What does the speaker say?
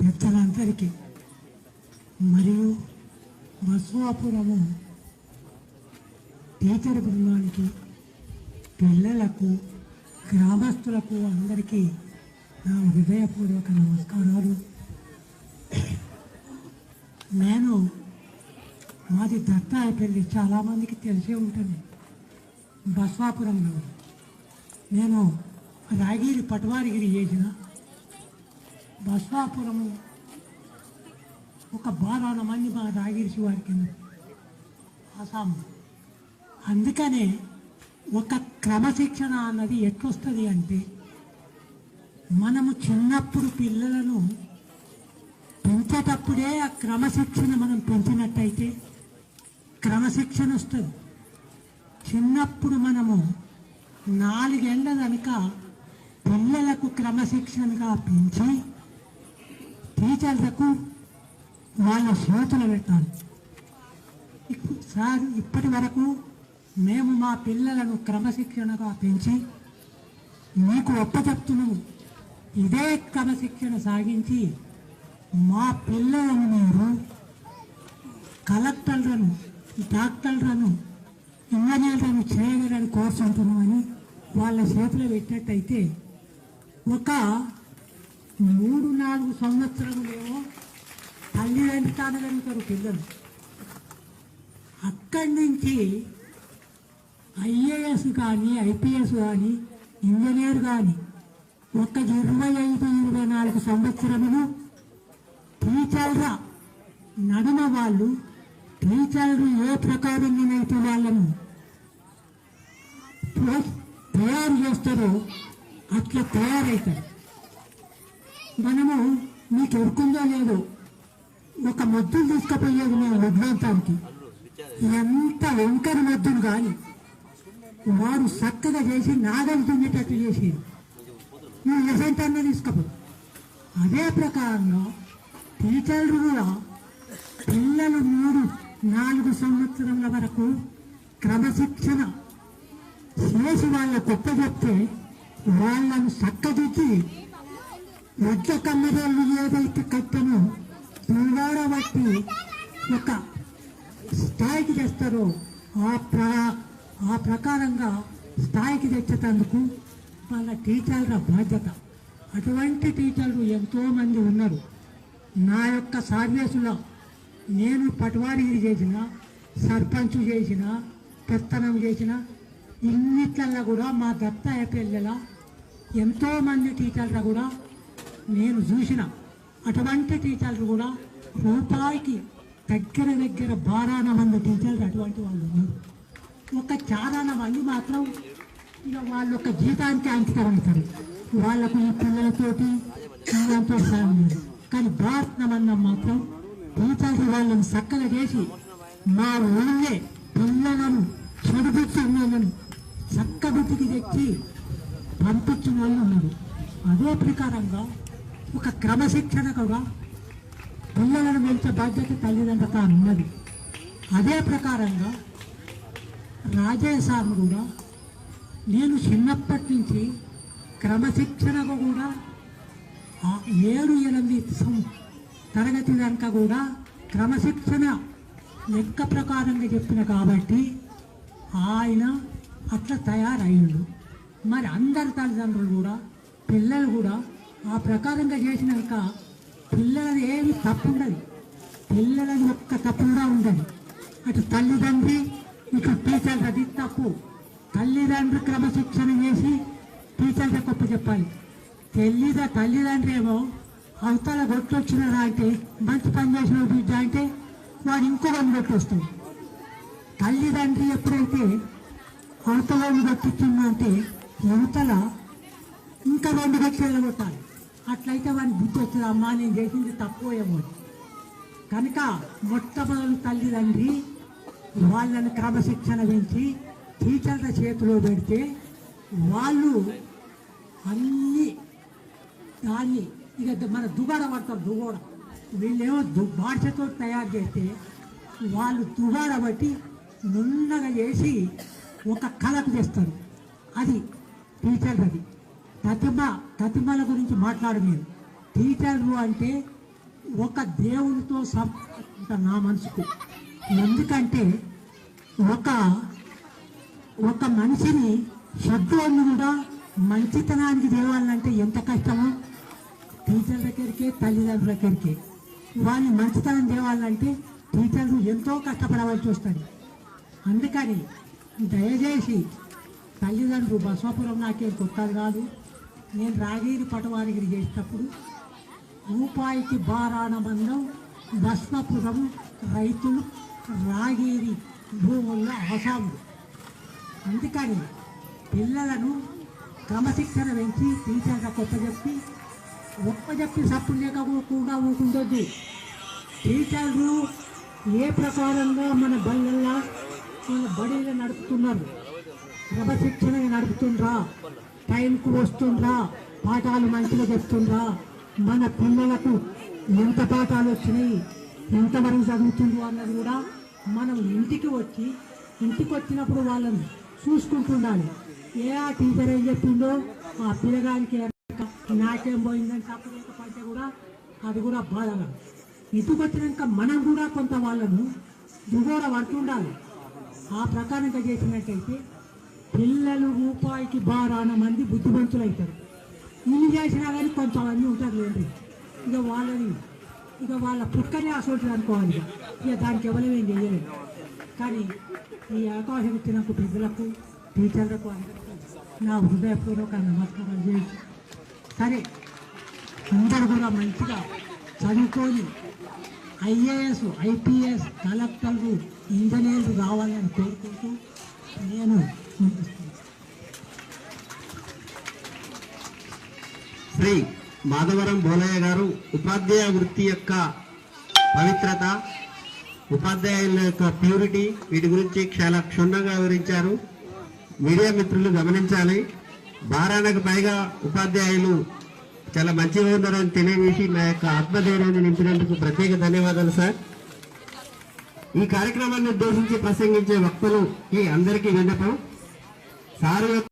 పెద్దలందరికీ మరియు బస్వాపురము టీచర్ బృందానికి పిల్లలకు గ్రామస్తులకు అందరికీ నా హృదయపూర్వక నమస్కారాలు. నేను మాది దత్తాయపల్లి చాలామందికి తెలిసే ఉంటుంది బస్వాపురంలో. నేను రాగిరి పటవారిగిరి చేసిన బస్వాపురము ఒక బారాన మంది మా రాగిరి వారికి కింద అందుకనే ఒక క్రమశిక్షణ అన్నది ఎట్లొస్తుంది అంటే మనము చిన్నప్పుడు పిల్లలను పెంచేటప్పుడే ఆ క్రమశిక్షణ మనం పెంచినట్టయితే క్రమశిక్షణ వస్తుంది. చిన్నప్పుడు మనము నాలుగేళ్ళ కనుక పిల్లలకు క్రమశిక్షణగా పెంచి టీచర్లకు వాళ్ళ చేతులు పెట్టాలి సార్ ఇప్పటి వరకు మేము మా పిల్లలను క్రమశిక్షణగా పెంచి మీకు ఒప్పచెప్తున్నాము ఇదే క్రమశిక్షణ సాగించి మా పిల్లలను మీరు కలెక్టర్లను డాక్టర్లను ఇంజనీర్లను చేయగలని కోరుకుంటున్నామని వాళ్ళ చేతిలో పెట్టినట్టయితే ఒక మూడు నాలుగు సంవత్సరములేమో తల్లిదండ్రి కానగలుగుతారు పిల్లలు. అక్కడి నుంచి ఐఏఎస్ కానీ ఐపీఎస్ కానీ ఇంజనీర్ కానీ ఒక ఇరవై ఐదు ఇరవై నాలుగు సంవత్సరములు టీచర్గా నడుమ వాళ్ళు టీచర్లు ఏ ప్రకారంగానైతే వాళ్ళను ప్ర- తయారు చేస్తారో అట్లా తయారవుతారు మనము మీకు ఎరుకుందో లేదో ఒక మొద్దులు తీసుకుపోయేది మేము విద్వాంతానికి ఎంత వెంకర మొద్దులు కానీ వారు చక్కగా చేసి నాగలు దున్నేటట్టు చేసేది నువ్వు ఎసంటన్నా తీసుకపో. అదే ప్రకారంగా టీచర్లు కూడా పిల్లలు మూడు నాలుగు సంవత్సరాల వరకు క్రమశిక్షణ చేసి వాళ్ళ గొప్ప చెప్తే వాళ్ళను చక్కదిద్ది మధ్య కమ్మరోళ్ళు ఏదైతే కట్టనో బట్టి ఒక స్థాయికి తెస్తారో ఆ ప్ర ఆ ప్రకారంగా స్థాయికి తెచ్చేటందుకు వాళ్ళ టీచర్ల బాధ్యత. అటువంటి టీచర్లు ఎంతోమంది ఉన్నారు. నా యొక్క సర్వీసులో నేను పటవారీ చేసిన సర్పంచ్ చేసిన పెత్తనం చేసిన ఇన్నిట్లల్లో కూడా మా దత్త పిల్లల ఎంతోమంది టీచర్లు కూడా నేను చూసిన అటువంటి టీచర్లు కూడా రూపాయికి దగ్గర దగ్గర బారాన మంది టీచర్లు అటువంటి వాళ్ళు ఉన్నారు. ఒక చాలాన మంది మాత్రం ఇక వాళ్ళ యొక్క జీతానికి అంకితమవుతారు వాళ్ళకు ఈ పిల్లలతోటి పిల్లలతో సాయం లేదు. కానీ భారతమందం మాత్రం టీచర్లు వాళ్ళని చక్కగా చేసి మా ఊళ్ళే పిల్లలను చెడుబుచ్చి ఉన్నలను చక్కబుద్ధికి తెచ్చి పంపించిన వాళ్ళు ఉన్నారు. అదే ప్రకారంగా ఒక క్రమశిక్షణ కూడా పిల్లలను పెంచే బాధ్యత తల్లిదండ్రులకు ఉన్నది. అదే ప్రకారంగా రాజయ్య సార్ కూడా నేను చిన్నప్పటి నుంచి క్రమశిక్షణగా కూడా ఏడు ఎనిమిది తరగతి దాకా కూడా క్రమశిక్షణ లెక్క ప్రకారంగా చెప్పిన కాబట్టి ఆయన అట్లా తయారయ్యిండు. మరి అందరి తల్లిదండ్రులు కూడా పిల్లలు కూడా ఆ ప్రకారంగా చేసినాక పిల్లలది ఏమి తప్పు ఉండదు పిల్లలది ఒక్క తప్పు కూడా ఉండదు. అటు తల్లిదండ్రి ఇటు టీచర్ అది తప్పు. తల్లిదండ్రులు క్రమశిక్షణ చేసి టీచర్ గొప్ప చెప్పాలి. తెల్లిద తల్లిదండ్రి ఏమో అవతల కొట్టొచ్చినారా అంటే మంచి పని చేసిన బిడ్డ అంటే వాడు ఇంకో పని కొట్టొస్తాడు. తల్లిదండ్రి ఎప్పుడైతే అవతలని కొట్టించిందంటే యువతల ఇంకా రెండు గట్టి కొట్టాలి. అట్లయితే వాడిని బుద్ధి వస్తుంది అమ్మా నేను చేసింది తక్కువ ఏమో. కనుక మొట్టమొదటి తల్లిదండ్రి వాళ్ళని క్రమశిక్షణ పెంచి టీచర్ల చేతిలో పెడితే వాళ్ళు అన్ని దాన్ని ఇక మన దుగాడ పడతారు దుగోడ వీళ్ళేమో దు భాషతో తయారు చేస్తే వాళ్ళు దుగాడ బట్టి నున్నగా చేసి ఒక కళకు తెస్తారు. అది టీచర్ అది ప్రతిభ ప్రతిభల గురించి మాట్లాడు మీరు. టీచర్లు అంటే ఒక దేవునితో సంబంధం నా మనసుకు. ఎందుకంటే ఒక ఒక మనిషిని శబ్దాన్ని కూడా మంచితనానికి తేవాలంటే ఎంత కష్టమో టీచర్ దగ్గరికే తల్లిదండ్రుల దగ్గరికే. వాళ్ళని మంచితనం తేవాలంటే టీచర్లు ఎంతో కష్టపడవలసి వస్తుంది. అందుకని దయచేసి తల్లిదండ్రులు బసవపురం నాకేం కొత్త కాదు నేను రాగిరి పటవారిగిరి చేసేటప్పుడు రూపాయికి బారాణ మందం బస్వపురం రైతులు రాగిరి భూముల్లో అవసాములు అందుకని పిల్లలను క్రమశిక్షణ పెంచి టీచర్లకు ఒప్పజెప్పి ఒప్పజెప్పి సప్పుడు లేకుండా ఉంటుంది టీచర్లు ఏ ప్రకారంగా మన బళ్ళల్లో మన బడిలో నడుపుతున్నారు? క్రమశిక్షణ నడుపుతుండ్రా? టైంకు వస్తుండ్రా పాఠాలు మంచిగా చెప్తుండ్రా. మన పిల్లలకు ఎంత పాఠాలు వచ్చినాయి ఎంతవరకు చదువుతుండ్రు అన్నది కూడా మనం ఇంటికి వచ్చి ఇంటికి వచ్చినప్పుడు వాళ్ళని చూసుకుంటుండాలి. ఏ ఆ టీచర్ ఏం చెప్పిందో ఆ పిల్లగానికి నాకేం పోయిందని తప్పలేకపోతే కూడా అది కూడా బాధగా ఇంటికి వచ్చినాక మనం కూడా కొంత వాళ్ళను దిగోర పడుతుండాలి ఆ ప్రకారంగా చేసినట్టయితే పిల్లలు రూపాయికి బారాన మంది బుద్ధిమంతులు అవుతారు ఇల్లు చేసినా కానీ కొంచెం ఉంటారు లేండి. ఇక వాళ్ళని ఇక వాళ్ళ పుక్కనే అసలు అనుకోవాలి ఇక. దానికి ఎవరు ఏం చేయలేదు కానీ ఈ అవకాశం ఇచ్చినందుకు పెద్దలకు టీచర్లకు అందరికీ నా హృదయపూర్వక నమస్కారాలు చేసి సరే అందరు కూడా మంచిగా చదువుకొని ఐఏఎస్ ఐపీఎస్ కలెక్టర్లు ఇంజనీర్లు రావాలని కోరుకుంటూ నేను శ్రీ మాధవరం బోలయ్య గారు ఉపాధ్యాయ వృత్తి యొక్క పవిత్రత ఉపాధ్యాయుల యొక్క ప్యూరిటీ వీటి గురించి చాలా క్షుణ్ణంగా వివరించారు. మీడియా మిత్రులు గమనించాలి. బారానికి పైగా ఉపాధ్యాయులు చాలా మంచిగా ఉన్నారని తెలియజేసి నా యొక్క ఆత్మధైర్యాన్ని నింపినందుకు ప్రత్యేక ధన్యవాదాలు సార్. ఈ కార్యక్రమాన్ని ఉద్దేశించి ప్రసంగించే వక్తలు ఈ అందరికీ విన్నపం. సార్